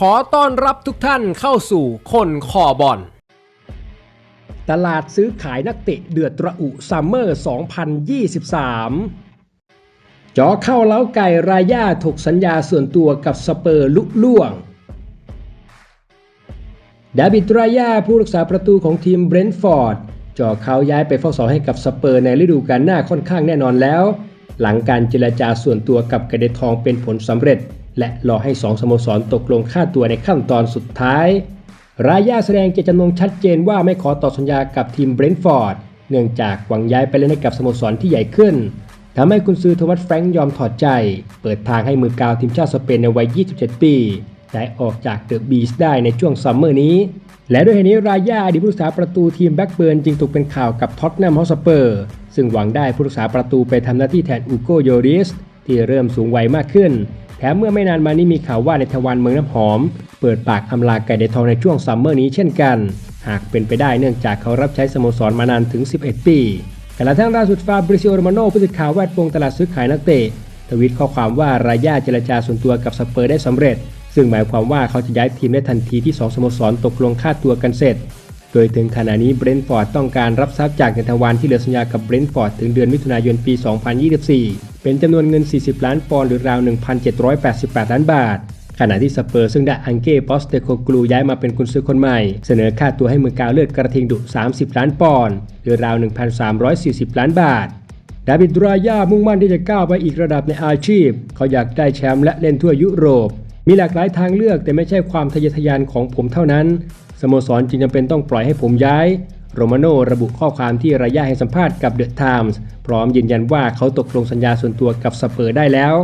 ขอต้อนรับทุกท่านเข้าสู่คนคอบอล ตลาดซื้อขายนักเตะเดือดระอุซัมเมอร์ 2023 จอเข้าเล้าไก่รายาถกสัญญาส่วนตัวกับสเปอร์ลุล่วง ดาบิดรายาผู้รักษาประตูของทีมเบรนท์ฟอร์ดจอเขาย้ายไปเฝ้าสอให้กับสเปอร์ในฤดูกาลหน้าค่อนข้างแน่นอนแล้ว หลังการเจรจาส่วนตัวกับกระเดทองเป็นผลสำเร็จ และรอให้สองสโมสรตกลงค่าตัวในขั้นตอนสุดท้าย รายาแสดงเจตจำนงชัดเจนว่าไม่ขอต่อสัญญากับทีมเบรนท์ฟอร์ด เนื่องจากหวังย้ายไปเล่นให้กับสโมสรที่ใหญ่ขึ้นทำให้คุณซื้อโทมัสแฟรงค์ยอมถอดใจ เปิดทางให้มือกาวทีมชาติสเปนในวัย 27 ปีได้ออกจากเดอะบีสได้ในช่วงซัมเมอร์นี้ และด้วยเหตุนี้รายาอดีตผู้รักษาประตูทีมแบ็กเบิร์นจึงตกเป็นข่าวกับท็อตแนมฮอสเปอร์ ซึ่งหวังได้ผู้รักษาประตูไปทำหน้าที่แทนอูโกโยริสที่เริ่มสูงวัยมากขึ้น มเมื่อไม่นานมานี้มีข่าวว่าในทวารเมืองน้ำหอม เปิดปากอำลาไก่เดทองในช่วงซัมเมอร์นี้เช่นกัน หากเป็นไปได้เนื่องจากเขารับใช้สโมสรมานานถึง 11 ปีกระทั่งล่าสุดฟาบริซิโอโรมาโนผู้สื่อข่าวแวดวงตลาดซื้อขายนักเตะทวิตข้อความว่ารายาเจรจาส่วนตัวกับสเปอร์ได้สำเร็จ ซึ่งหมายความว่าเขาจะย้ายทีมได้ทันทีที่ 2 สโมสรตกลงค่าตัวกันเสร็จ ดยถึงขณะนี้เบรนท์ฟอร์ดต้องการรับทรัพย์จากเนทวานที่เหลือสัญญากับเบรนท์ฟอร์ดถึงเดือนมิถุนายนปี 2024 เป็นจำนวนเงิน 40 ล้านปอนด์หรือราว 1,788 ล้านบาท ขณะที่สเปอร์ซึ่งได้อังเก้ปอสเตโคกลูย้ายมาเป็นกุนซือคนใหม่ เสนอค่าตัวให้มือกาวเลือดกระทิงดุ 30 ล้านปอนด์หรือราว 1,340 ล้านบาทดาวิดรายามุ่งมั่นที่จะก้าวไปอีกระดับในอาชีพ เขาอยากได้แชมป์และเล่นทั่วยุโรป มีหลากหลายทางเลือกแต่ไม่ใช่ความทะเยอทะยานของผมเท่านั้น สโมสรจึงจำเป็นต้องปล่อยให้ผมย้ายโรมาโนระบุข้อความที่รายาให้สัมภาษณ์กับเดอะไทมส์พร้อมยืนยันว่าเขาตกลงสัญญาส่วนตัวกับสเปอร์ได้แล้ว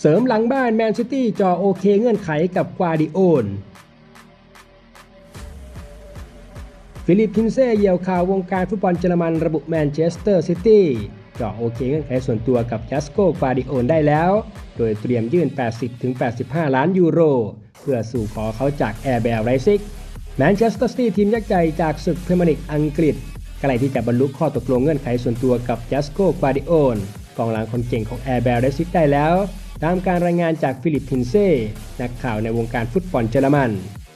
เสริมหลังบ้านแมนซิตี้จอโอเคเงื่อนไขกับควาดิโอนฟิลิปพินเซ่เยี่ยวข่าววงการฟุตบอลเยอรมันระบุแมนเชสเตอร์ซิตี้ เจาะโอเคเงื่อนไขส่วนตัวกับจัสโกควาดิโอนได้แล้ว โดยเตรียมยื่น 80-85 ล้านยูโร เพื่อสู่ขอเขาจากแอร์เบลไรซิกแมนเชสเตอร์ซิตี้ทีมยักษ์ใหญ่จากศึกพรีเมียร์ลีกอังกฤษใกล้ที่จะบรรลุข้อตกลงเงื่อนไขส่วนตัวกับจัสโกควาดิโอนกองหลังคนเก่งของแอร์เบลไรซิกได้แล้ว ตามการรายงานจากฟิลิปพินเซ่นักข่าวในวงการฟุตบอลเยอรมัน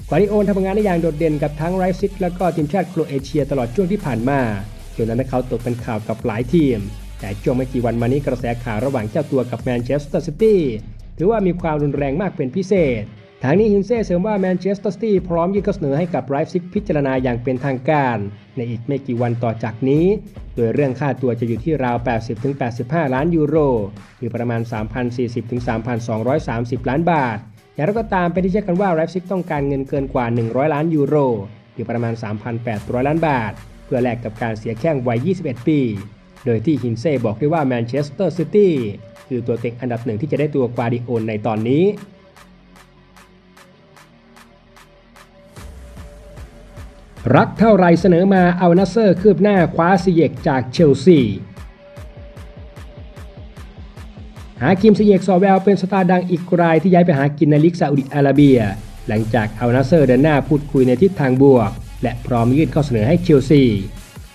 ควาดิโอนทำงานได้อย่างโดดเด่นกับทั้งไรซิกและก็ทีมชาติโครเอเชียตลอดช่วงที่ผ่านมาจนนั้นเขาตกเป็นข่าวกับหลายทีม แต่ช่วงไม่กี่วันมานี้กระแสข่าวระหว่างเจ้าตัวกับแมนเชสเตอร์ซิตี้ถือว่ามีความรุนแรงมากเป็นพิเศษ ทางนี้ฮินเซ่เสริมว่าแมนเชสเตอร์ซิตี้พร้อมยื่นข้อเสนอให้กับไรซิกพิจารณาอย่างเป็นทางการ ในอีกไม่กี่วันต่อจากนี้ โดยเรื่องค่าตัวจะอยู่ที่ราว 80-85 ล้านยูโรหรือประมาณ 3,040-3,230 ล้านบาท อย่างไรก็ตามเป็นที่เชื่อกันว่าไรซิกต้องการเงินเกินกว่า 100 ล้านยูโรหรือประมาณ 3,800 ล้านบาท เพื่อแลกกับการเสียแข้งวัย 21 ปี โดยที่ฮินเซ่บอกได้ว่าแมนเชสเตอร์ซิตี้คือตัวเต็งอันดับหนึ่งที่จะได้ตัวกวาดิโอนในตอนนี้รักเท่าไรเสนอมาเอานัสเซอร์คืบหน้าคว้าซีเยกจากเชลซี หาคิมซีเยกซอแวลเป็นสตาร์ดังอีกรายที่ย้ายไปหากินในลีกซาอุดิอาระเบีย หลังจากเอานัสเซอร์เดินหน้าพูดคุยในทิศทางบวก และพร้อมยื่นข้อเสนอให้เชลซี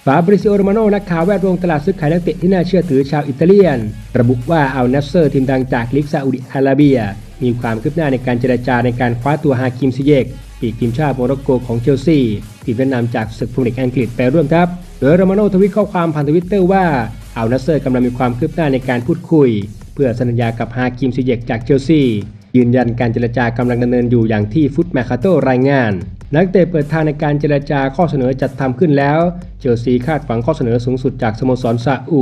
ฟาบริซิโอโรมาโนนักข่าวแวดวงตลาดซื้อขายนักเตะที่น่าเชื่อถือชาวอิตาเลียน ระบุว่าเอานัสเซอร์ทีมดังจากลีกซาอุดิอาระเบีย มีความคืบหน้าในการเจรจาในการคว้าตัวฮาคิมซิเยก ปีกทีมชาติโมร็อกโกของเชลซีทีมแนะนำจากศึกพรีเมียร์ลีกอังกฤษไปร่วมทัพโดยโรมาโนทวิตข้อความผ่านทวิตเตอร์ว่าเอานัสเซอร์กำลังมีความคืบหน้าในการพูดคุย เพื่อสัญญากับฮาคิมซิเยกจากเชลซียืนยันการเจรจากำลังดำเนินอยู่อย่างที่ฟุตแมคคาโตรายงาน นักเตะเปิดทางในการเจรจาข้อเสนอจัดทำขึ้นแล้ว เชลซีคาดหวังข้อเสนอสูงสุดจากสโมสรซาอุ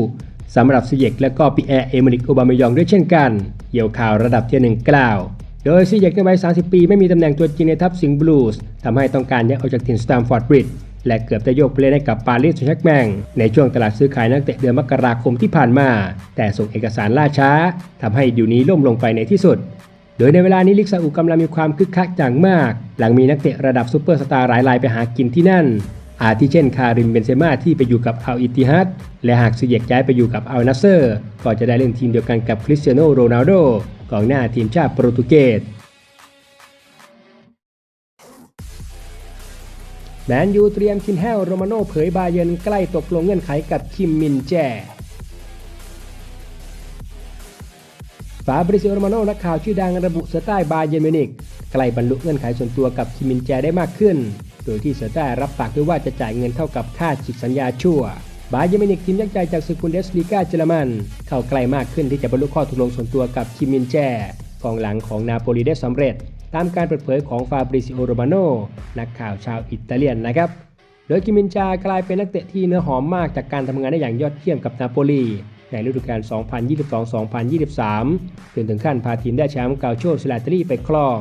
สำหรับซิเยกและก็ปีแอร์เอเมริกโอบามายองด้วยเช่นกันเกี่ยวข่าวระดับทียร์หนึ่งกล่าว โดยซิเยกในวัย 30 ปีไม่มีตำแหน่งตัวจริงในทัพสิงห์บลูส์ทำให้ต้องการย้ายออกจากถิ่นสแตมฟอร์ดบริดจ์และเกือบจะโยกไปเล่นให้กับปารีสแซงต์แชร์กแมงในช่วงตลาดซื้อขายนักเตะเดือนมกราคมที่ผ่านมา แต่ส่งเอกสารล่าช้าทำให้ดิวนี้ล่มลงไปในที่สุด โดยในเวลานี้ลิกซาอุกำลังมีความคึกคักอย่างมาก หลังมีนักเตะระดับซูเปอร์สตาร์หลายรายไปหากินที่นั่น อาทิเช่นคาริมเบนเซม่าที่ไปอยู่กับอัลอิติฮัดและหากซีเยกย้ายไปอยู่กับอัลนัสเซอร์ ก็จะได้เล่นทีมเดียวกันกับคริสเตียโนโรนัลโดกองหน้าทีมชาติโปรตุเกสแมนยูเตรียมคินแฮลโรมาโนเผยบาเยร์นใกล้ตกลงเงื่อนไขกับคิมมินแจ ฟาบริซิโอโรมาโนนักข่าวชื่อดังระบุเสือใต้บาเยร์นมินิกใกล้บรรลุเงื่อนไขส่วนตัวกับคิมินแจได้มากขึ้น โดยที่เสต้ารับปากด้วยว่าจะจ่ายเงินเท่ากับค่าฉีกสัญญาชั่ว บาเยร์นมินิกทีมยักษ์ใหญ่จากสกุลเดสลีกาเยอรมัน เข้าใกล้มากขึ้นที่จะบรรลุข้อตกลงส่วนตัวกับคิมมินแจกองหลังของนาโปลีได้สำเร็จ ตามการเปิดเผยของฟาบริซิโอโรมาโนนักข่าวชาวอิตาเลียนนะครับโดยกิมินจากลายเป็นนักเตะที่เนื้อหอมมากจากการทำงานได้อย่างยอดเยี่ยมกับนาโปลี ในฤดูกาล 2022-2023 จนถึงขั้นพาทีมได้แชมป์เกาโชซิลาตรีไปครอง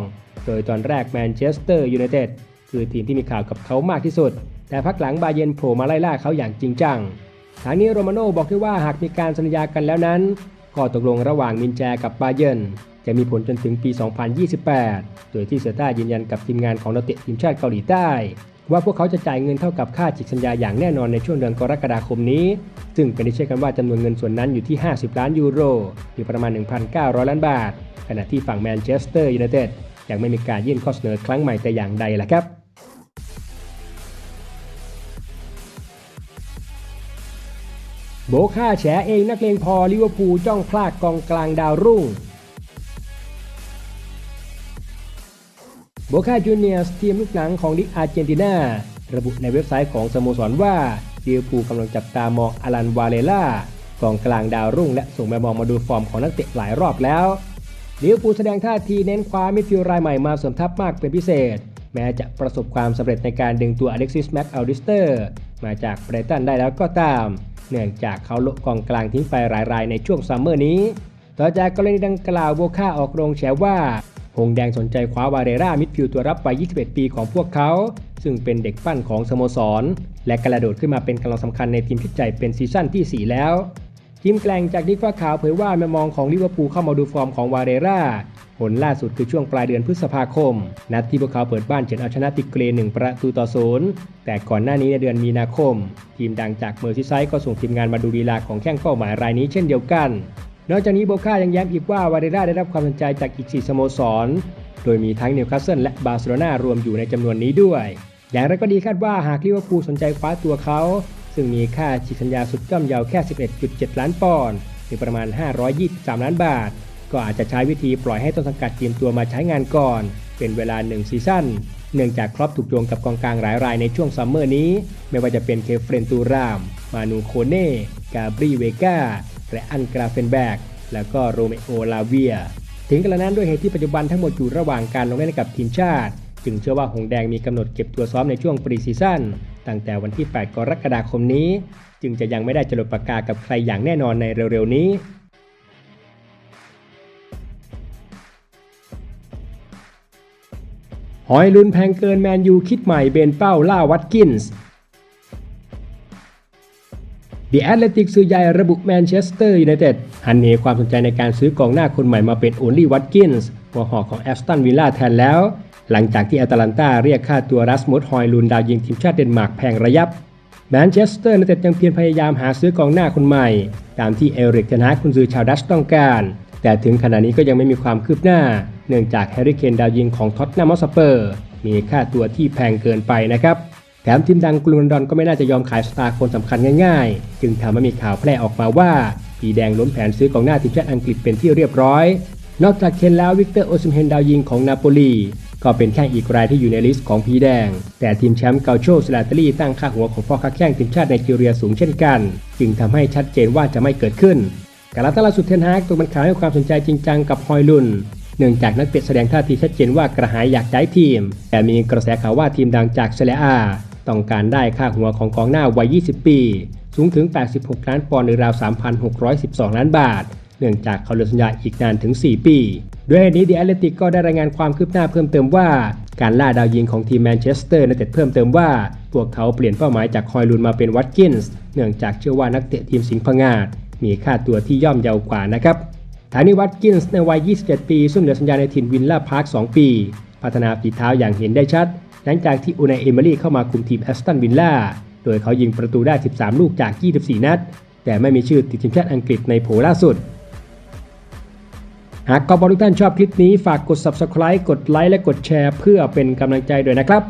โดยตอนแรกแมนเชสเตอร์ยูไนเต็ดคือทีมที่มีข่าวกับเขามากที่สุด แต่พักหลังบาเยนโผล่มาไล่ล่าเขาอย่างจริงจัง ทางนี้โรมาโน่บอกด้วยว่าหากมีการสัญญากันแล้วนั้นข้อตกลงระหว่างมินแจกับบาเยนจะมีผลจนถึงปี 2028 โดยที่เซอร์ต้ายืนยันกับทีมงานของนักเตะทีมชาติเกาหลีใต้ ว่าพวกเขาจะจ่ายเงินเท่ากับค่าจิกสัญญาอย่างแน่นอนในช่วงเดือนกรกฎาคมนี้ ซึ่งเป็นที่เชื่อกันว่าจำนวนเงินส่วนนั้นอยู่ที่ 50 ล้านยูโรหรือประมาณ 1,900 ล้านบาท ขณะที่ฝั่งแมนเชสเตอร์ยูไนเต็ดยังไม่มีการยื่นข้อเสนอครั้งใหม่แต่อย่างใดล่ะครับโบค่าแฉเองนักเลงพอลิเวอร์พูลจ้องพลากกองกลางดาวรุ่ง โบคาจูเนียสทีมลูกหนังของลิกอาร์เจนตินาระบุในเว็บไซต์ของสโมสรว่าลิเวอร์พูลกำลังจับตามองอลันวาเลล่ากองกลางดาวรุ่งและส่งไปมองมาดูฟอร์มของนักเตะหลายรอบแล้วลิเวอร์พูลแสดงท่าทีเน้นคว้ามิดฟิลด์รายใหม่มาสมทัพมากเป็นพิเศษ แม้จะประสบความสำเร็จในการดึงตัวอเล็กซิสแม็กอัลดิสเตอร์มาจากไบรตันได้แล้วก็ตาม เนื่องจากเขาโละกองกลางทิ้งไปหลายรายในช่วงซัมเมอร์นี้ ต่อจากกรณีดังกล่าวโบค่าออกโรงแฉว่า หงแดงสนใจคว้าวาเรรามิดฟิลด์ตัวรับวัย 21 ปีของพวกเขา ซึ่งเป็นเด็กปั้นของสโมสร และกระโดดขึ้นมาเป็นกำลังสำคัญในทีมชุดใหญ่เป็นซีซั่นที่ 4 แล้ว ทีมแกล่งจากดิฟ้าขาวเผยว่าแมมองของลิเวอร์พูลเข้ามาดูฟอร์มของวาเรราผลล่าสุดคือช่วงปลายเดือนพฤษภาคม นัดที่พวกเขาเปิดบ้านเฉือนเอาชนะติกเกรหนึ่งประตูต่อศูนย์แต่ก่อนหน้านี้ในเดือนมีนาคม ทีมดังจากเมอร์ซิไซด์ก็ส่งทีมงานมาดูลีลาของแข้งเป้าหมายรายนี้เช่นเดียวกัน นอกจากนี้โบค่ายังย้ำอีกว่าวาเรราได้รับความสนใจจากอีก 4 สโมสร โดยมีทั้งนิวคาสเซิลและบาร์เซโลนารวมอยู่ในจำนวนนี้ด้วย อย่างไรก็ดีคาดว่าหากลิเวอร์พูลสนใจคว้าตัวเขา ซึ่งมีค่าฉีกสัญญาสุดย่อมเยาวแค่ 11.7 ล้านปอนด์หรือประมาณ 523 ล้านบาท ก็อาจจะใช้วิธีปล่อยให้ต้นสังกัดเตรียมตัวมาใช้งานก่อน เป็นเวลา 1 ซีซั่นเนื่องจากครอปถูกโยงกับกองกลางหลายรายในช่วงซัมเมอร์นี้ ไม่ว่าจะเป็นเคเฟรนตูราม มานูโคเน่ กาบรีเวกา และอันกราเฟนแบกแล้วก็โรเมโอลาเวีย ถึงกระนั้นด้วยเหตุที่ปัจจุบันทั้งหมดอยู่ระหว่างการลงเล่นกับทีมชาติ จึงเชื่อว่าหงแดงมีกำหนดเก็บตัวซ้อมในช่วงปรีซีซั่นตั้งแต่วันที่ 8 กรกฎาคมนี้ จึงจะยังไม่ได้จรดปากกากับใครอย่างแน่นอนในเร็วๆนี้หอยลุนแพงเกินแมนยูคิดใหม่เบนเป้าล่าวัตกินส์ The Athletic สื่อใหญ่ระบุแมนเชสเตอร์ยูไนเต็ดหันเหความสนใจในการซื้อกองหน้าคนใหม่มาเป็นโอลี่วัตกินส์หัวหอกของแอสตันวิลล่าแทนแล้ว หลังจากที่แอตแลนตาเรียกค่าตัวรัสมุดฮอยลุนดาวยิงทีมชาติเดนมาร์กแพงระยับแมนเชสเตอร์ยูไนเต็ดยังเพียรพยายามหาซื้อกองหน้าคนใหม่ ตามที่เอริกเทนฮากคุณซื้อชาวดัชต้องการ แต่ถึงขณะนี้ก็ยังไม่มีความคืบหน้า เนื่องจากแฮร์รี่เคนดาวยิงของท็อตแนมอสเปอร์ มีค่าตัวที่แพงเกินไปนะครับ แถมทีมดังกรุงลอนดอนก็ไม่น่าจะยอมขายสตาร์คนสำคัญง่ายๆ จึงทำให้มีข่าวแพร่ออกมาว่าปีแดงล้มแผนซื้อกองหน้าทีมชาติอังกฤษเป็นที่เรียบร้อย นอกจากเคนแล้ววิกเตอร์โอซิมเฮนดาวยิงของนาโปลีก็เป็นแค่อีกรายที่อยู่ในลิสต์ของพีแดง แต่ทีมแชมป์เกาโชสลาตลีตั้งค่าหัวของพ่อค้าแข้งทีมชาติไนจีเรียสูงเช่นกัน จึงทำให้ชัดเจนว่าจะไม่เกิดขึ้นกาลาตาลาสุดเทนฮากตัวมันข่าวให้ความสนใจจริงจังกับฮอยลุนเนื่องจากนักเตะแสดงท่าทีชัดเจนว่ากระหายอยากย้ายทีม แต่มีกระแสข่าวว่าทีมดังจากเซเลียอา ต้องการได้ค่าหัวของกองหน้าวัย 20 ปี สูงถึง 86 ล้านปอนด์หรือราว 3,612 ล้านบาท เนื่องจากเขาเหลือสัญญาอีกนานถึง 4 ปีด้วยเหตุนี้ดีแอตเลติกก็ได้รายงานความคืบหน้าเพิ่มเติมว่า การล่าดาวยิงของทีมแมนเชสเตอร์นเตะเพิ่มเติมว่า พวกเขาเปลี่ยนเป้าหมายจากคอยลุนมาเป็นวัตกินส์เนื่องจากเชื่อว่านักเตะทีมสิงห์พงาดมีค่าตัวที่ย่อมเยาวกว่านะครับทานิวัตกินส์ในวัย 27 ปี ซึ่งเหลือสัญญาในถิ่นวินล่าพาร์ค 2 ปี พัฒนาฝีเท้าอย่างเห็นได้ชัด หลังจากที่อูนายเอมารี่เข้ามาคุมทีมแอสตันวินล่าโดยเขายิงประตูได้ 13 ลูกจาก 24 นัด แต่ไม่มีชื่อติดทีมชาติอังกฤษในโผล่ล่าสุด หากกอบอลทุกท่านชอบคลิปนี้ฝากกด subscribe กดไลค์และกดแชร์ เพื่อเป็นกำลังใจด้วยนะครับ